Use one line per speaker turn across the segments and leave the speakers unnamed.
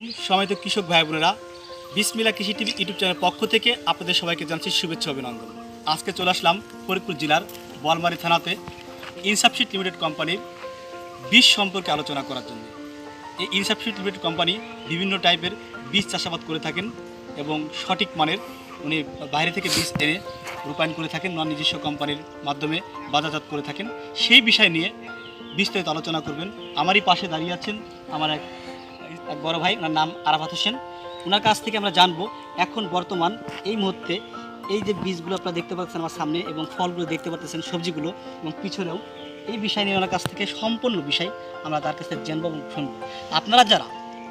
সময়ত কৃষক ভাই বোনেরা বিসমিলা কৃষি টিভি ইউটিউব চ্যানেলের পক্ষ থেকে আপনাদের সবাইকে জানাচ্ছি শুভেচ্ছা অভিনন্দন। আজকে চলে আসলাম ফরিদপুর জেলার বলমারি থানাতে ইনসাফশিট লিমিটেড কোম্পানির বীজ সম্পর্কে আলোচনা করার জন্য। এই ইনসাফশিট লিমিটেড কোম্পানি বিভিন্ন টাইপের বীজ চাষাবাদ করে থাকেন এবং সঠিক মানের উনি বাইরে থেকে বীজ এনে রূপায়ণ করে থাকেন, নন নিজস্ব কোম্পানির মাধ্যমে বাজারজাত করে থাকেন। সেই বিষয় নিয়ে বিস্তারিত আলোচনা করবেন। আমারই পাশে দাঁড়িয়ে আছেন আমার এক এক বড় ভাই, ওনার নাম আরাফাত হোসেন। ওনার কাছ থেকে আমরা জানব, এখন বর্তমান এই মুহূর্তে এই যে বীজগুলো আপনারা দেখতে পাচ্ছেন আমার সামনে এবং ফলগুলো দেখতে পাচ্ছেন, সবজিগুলো এবং পিছনেও এই বিষয় নিয়ে ওনার কাছ থেকে সম্পূর্ণ বিষয় আমরা তার কাছ থেকে জানব এবং শুনব। আপনারা যারা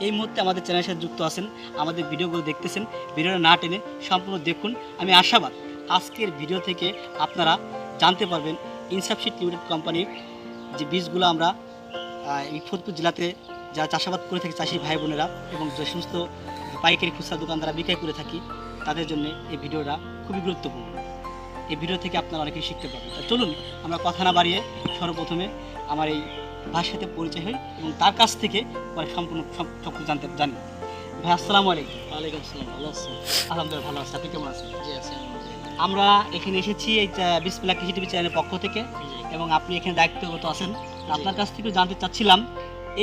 এই মুহূর্তে আমাদের চ্যানেলের সাথে যুক্ত আছেন, আমাদের ভিডিওগুলো দেখতেছেন, ভিডিওটা না টেনে সম্পূর্ণ দেখুন। আমি আশাবাদ আজকের ভিডিও থেকে আপনারা জানতে পারবেন ইনসাফশিট লিমিটেড কোম্পানির যে বীজগুলো আমরা এই ফরিদপুর জেলাতে যারা চাষাবাদ করে থাকি চাষি ভাই বোনেরা এবং যে সমস্ত পাইকারি খুচরা দোকানদারা বিক্রয় করে থাকি তাদের জন্য এই ভিডিওটা খুবই গুরুত্বপূর্ণ। এই ভিডিও থেকে আপনারা অনেকেই শিখতে পারবেন। চলুন আমরা কথা না বাড়িয়ে সর্বপ্রথমে আমার এই ভাইয়ের সাথে পরিচয় হই এবং তার কাছ থেকে পরে সম্পূর্ণ সব সব কিছু জানতে জানি। ভাই আসসালামু আলাইকুম।
ওয়ালাইকুম আসসালাম ভালো আছেন?
আলহামদুলিল্লাহ ভালো আছি। আপনি কেমন আছেন?
জি আছি
আমরা এখানে এসেছি এই বিসমিল্লা কৃষি টিভি চ্যানেলের পক্ষ থেকে এবং আপনি এখানে দায়িত্বগত আছেন। আপনার কাছ থেকে জানতে চাচ্ছিলাম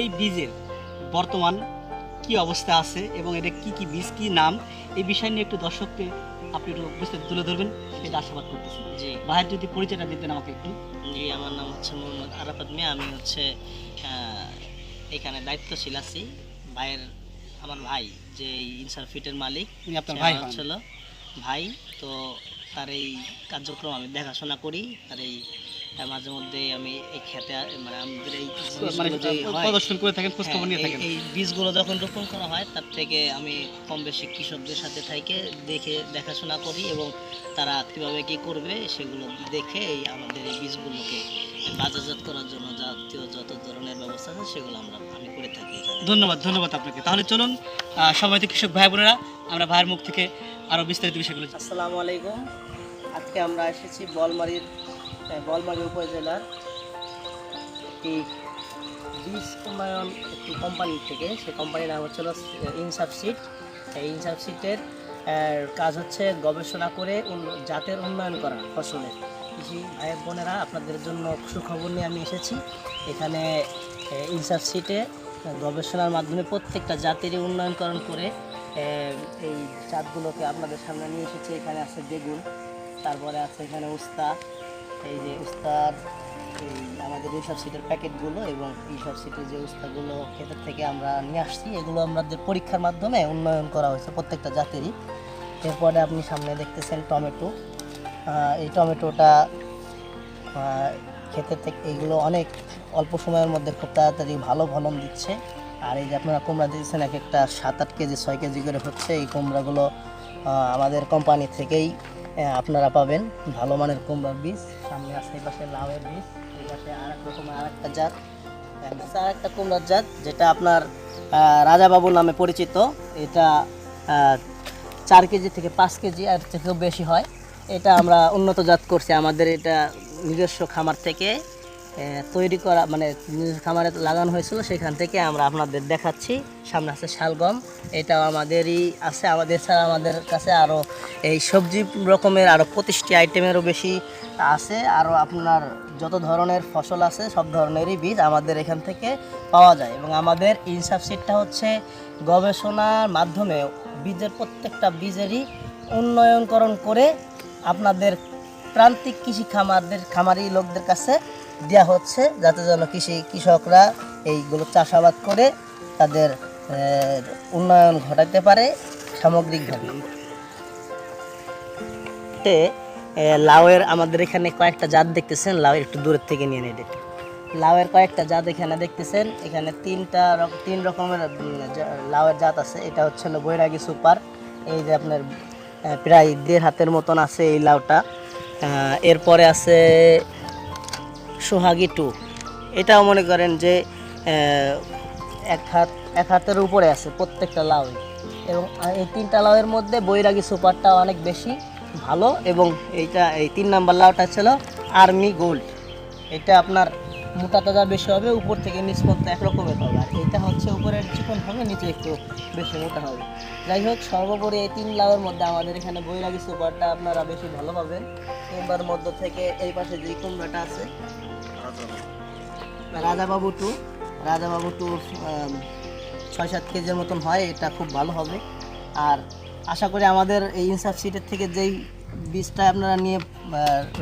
এই বীজের বর্তমান কি অবস্থা আছে এবং এটা কি কি বীজ কি নাম এই বিষয় নিয়ে একটু দর্শককে আপনি একটু বিস্তারিত তুলে ধরবেন সেটা আশাবাদ করতেছি।
জি।
ভাইয়ের যদি পরিচয়টা দিতেন আমাকে একটু।
জি আমার নাম হচ্ছে মোহাম্মদ আরাফাত মিয়া আমি হচ্ছে এখানে দায়িত্বশীল আছি। ভাইয়ের আমার ভাই যে ইনসার ফিটের মালিক
উনি আপনার ভাই।
হচ্ছিল ভাই তো তার এই কার্যক্রম আমি দেখাশোনা করি তার এই মাঝে মধ্যে আমি এই খেতে মানে আমাদের এই
মানে
যে হয়,
প্রদর্শন করে থাকেন খোঁজ খবর
হ্যাঁ,
নিয়ে
এই-
থাকেন।
এই বীজগুলো যখন রোপণ করা হয় তার থেকে আমি কম বেশি কৃষকদের সাথে থেকে দেখে দেখাশোনা করি এবং তারা কীভাবে কি করবে সেগুলো দেখে এই আমাদের এই বীজগুলোকে বাজারজাত করার জন্য জাতীয় যত ধরনের ব্যবস্থা আছে সেগুলো আমরা আমি করে থাকি
ধন্যবাদ ধন্যবাদ আপনাকে। তাহলে চলুন আহ, সময়ত কৃষক ভাই বোনেরা আমরা ভাইয়ের মুখ থেকে আরও বিস্তারিত বিষয়গুলো
আসসালামু আলাইকুম। আজকে আমরা এসেছি বলমারির বলমারি উপজেলার একটি বীজ উন্নয়ন একটি কোম্পানি থেকে। সেই কোম্পানির নাম হচ্ছিল ইনসাফ সিট। এই ইনসাফ সিটের কাজ হচ্ছে গবেষণা করে জাতের উন্নয়ন করা ফসলের কৃষি ভাই বোনেরা আপনাদের জন্য সুখবর নিয়ে আমি এসেছি। এখানে আহ, ইনসাফ সিটে গবেষণার মাধ্যমে প্রত্যেকটা জাতেরই উন্নয়নকরণ করে এই জাতগুলোকে আপনাদের সামনে নিয়ে এসেছি। এখানে আছে বেগুন তারপরে আছে এখানে উস্তা এই যে উস্তার এই আমাদের এইসব সিটের প্যাকেটগুলো এবং এইসব সিটের যে উস্তাগুলো ক্ষেতের থেকে আমরা নিয়ে আসছি, এগুলো আমাদের পরীক্ষার মাধ্যমে উন্নয়ন করা হয়েছে প্রত্যেকটা জাতেরই। এরপরে আপনি সামনে দেখতেছেন টমেটো। এই টমেটোটা ক্ষেতের থেকে এগুলো অনেক অল্প সময়ের মধ্যে খুব তাড়াতাড়ি ভালো ফলন দিচ্ছে। আর এই যে আপনারা কুমড়া দিয়েছেন, এক একটা সাত আট কেজি, ছয় কেজি করে হচ্ছে। এই কুমড়াগুলো আমাদের কোম্পানি থেকেই আপনারা পাবেন ভালো মানের কুমড়ার বীজ, সামনে আছে এই পাশে লাউয়ের বীজ, এই পাশে আর এক রকমের আর একটা জাত আর একটা কুমড়ার জাত, যেটা আপনার রাজাবাবু নামে পরিচিত। এটা চার কেজি থেকে পাঁচ কেজি আর থেকেও বেশি হয়। এটা আমরা উন্নত জাত করছি আমাদের এটা নিজস্ব খামার থেকে। তৈরি করা মানে খামারে লাগানো হয়েছিল, সেখান থেকে আমরা আপনাদের দেখাচ্ছি। সামনে আছে শালগম, এটাও আমাদেরই আছে। আমাদের ছাড়া আমাদের কাছে আরও এই সবজি রকমের আরও পঁচিশটি আইটেমেরও বেশি আছে। আরও আপনার যত ধরনের ফসল আছে, সব ধরনেরই বীজ আমাদের এখান থেকে পাওয়া যায়। এবং আমাদের ইনসাফ সিটটা হচ্ছে গবেষণার মাধ্যমে বীজের প্রত্যেকটা বীজেরই উন্নয়নকরণ করে আপনাদের প্রান্তিক কৃষি খামারদের, খামারি লোকদের কাছে দেওয়া হচ্ছে যাতে যেন কৃষি কৃষকরা এইগুলো চাষাবাদ করে তাদের উন্নয়ন ঘটাতে পারে সামগ্রিকভাবে। লাউয়ের আমাদের এখানে কয়েকটা জাত দেখতেছেন, লাউ একটু দূরের থেকে নিয়ে নেই দেখুন লাউয়ের কয়েকটা জাত এখানে দেখতেছেন, এখানে তিনটা তিন রকমের লাউয়ের জাত আছে, এটা হচ্ছে বৈরাগী সুপার, এই যে আপনার প্রায় দেড় হাতের মতন আছে এই লাউটা। এরপরে আছে সোহাগী টু এটাও মনে করেন যে এক হাত, এক হাতের উপরে আছে প্রত্যেকটা লাউ এবং এই তিনটা লাউয়ের মধ্যে বৈরাগী সুপারটা অনেক বেশি ভালো এবং এইটা, এই তিন নাম্বার লাউটা ছিল আর্মি গোল্ড। এটা আপনার মোটা তাজা বেশি হবে, উপর থেকে নিচ একরকমের হবে। আর এটা হচ্ছে উপরে চিকন হবে, নিচে একটু বেশি মোটা হবে। যাই হোক, সর্বোপরি এই তিন লাউয়ের মধ্যে আমাদের এখানে বৈরাগী সুপারটা আপনারা বেশি ভালো পাবেন। কিংবার মধ্য থেকে এই পাশে যে কুমড়াটা আছে রাজাবাবু টু রাজাবাবু টু ছয় সাত কেজির মতন হয় এটা খুব ভালো হবে। আর আশা করি আমাদের এই ইনসাফ সিটের থেকে যেই বীজটা আপনারা নিয়ে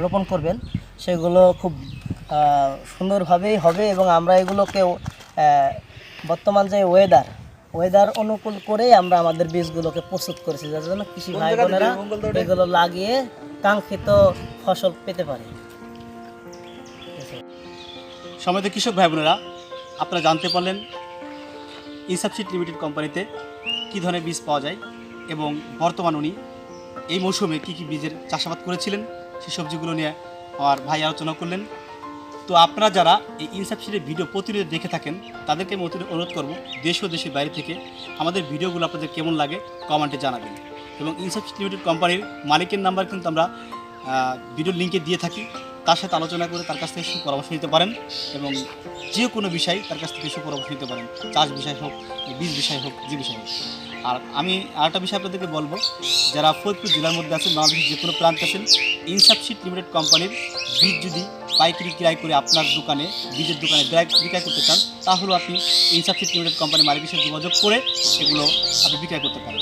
রোপণ করবেন সেগুলো খুব সুন্দরভাবেই হবে এবং আমরা এগুলোকে বর্তমান যে ওয়েদার ওয়েদার অনুকূল করেই আমরা আমাদের বীজগুলোকে প্রস্তুত করেছি যার জন্য কৃষি ভাই বোনেরা এগুলো লাগিয়ে কাঙ্ক্ষিত ফসল পেতে পারে।
সমাজে কৃষক ভাই বোনেরা আপনারা জানতে পারলেন ইনসাবসিড লিমিটেড কোম্পানিতে কী ধরনের বীজ পাওয়া যায় এবং বর্তমান উনি এই মৌসুমে কী কী বীজের চাষাবাদ করেছিলেন সেই সবজিগুলো নিয়ে আমার ভাই আলোচনা করলেন। তো আপনারা যারা এই ইনসাবসিডের ভিডিও প্রতিনিয়ত দেখে থাকেন তাদেরকে আমি অনুরোধ করব দেশ ও দেশের বাইরে থেকে আমাদের ভিডিওগুলো আপনাদের কেমন লাগে কমেন্টে জানাবেন। এবং ইনসাবসিড লিমিটেড কোম্পানির মালিকের নাম্বার কিন্তু আমরা আহ, ভিডিওর লিঙ্কে দিয়ে থাকি। তার সাথে আলোচনা করে তার কাছ থেকে সুপরামর্শ নিতে পারেন এবং যে কোনো বিষয় তার কাছ থেকে সুপরামর্শ নিতে পারেন। চাষ বিষয় হোক, বীজ বিষয় হোক, যে বিষয় হোক। আর আমি আরেকটা বিষয় আপনাদেরকে বলব, যারা ফরিদপুর জেলার মধ্যে আছেন, বাংলাদেশের যে কোনো প্রান্তে আছেন ইনসাবসিড লিমিটেড কোম্পানির বীজ যদি পাইকারি ক্রয় করে আপনার দোকানে, বীজের দোকানে বিক্রয় করতে চান, তাহলেও আপনি ইনসাবসিড লিমিটেড কোম্পানির মালিকের সাথে যোগাযোগ করে এগুলো আপনি বিক্রয় করতে পারেন।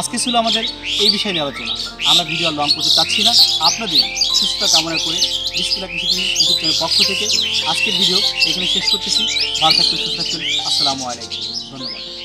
আজকে ছিল আমাদের এই বিষয় নিয়ে আলোচনা। আমরা ভিডিও লং করতে চাচ্ছি না। আপনাদের সুস্থতা কামনা করে বিস্কুলা কৃষি ইউটিউব চ্যানেলের পক্ষ থেকে আজকের ভিডিও এখানে শেষ করতেছি। ভালো থাকতে সুস্থ থাকবেন। আসসালামু আলাইকুম। ধন্যবাদ।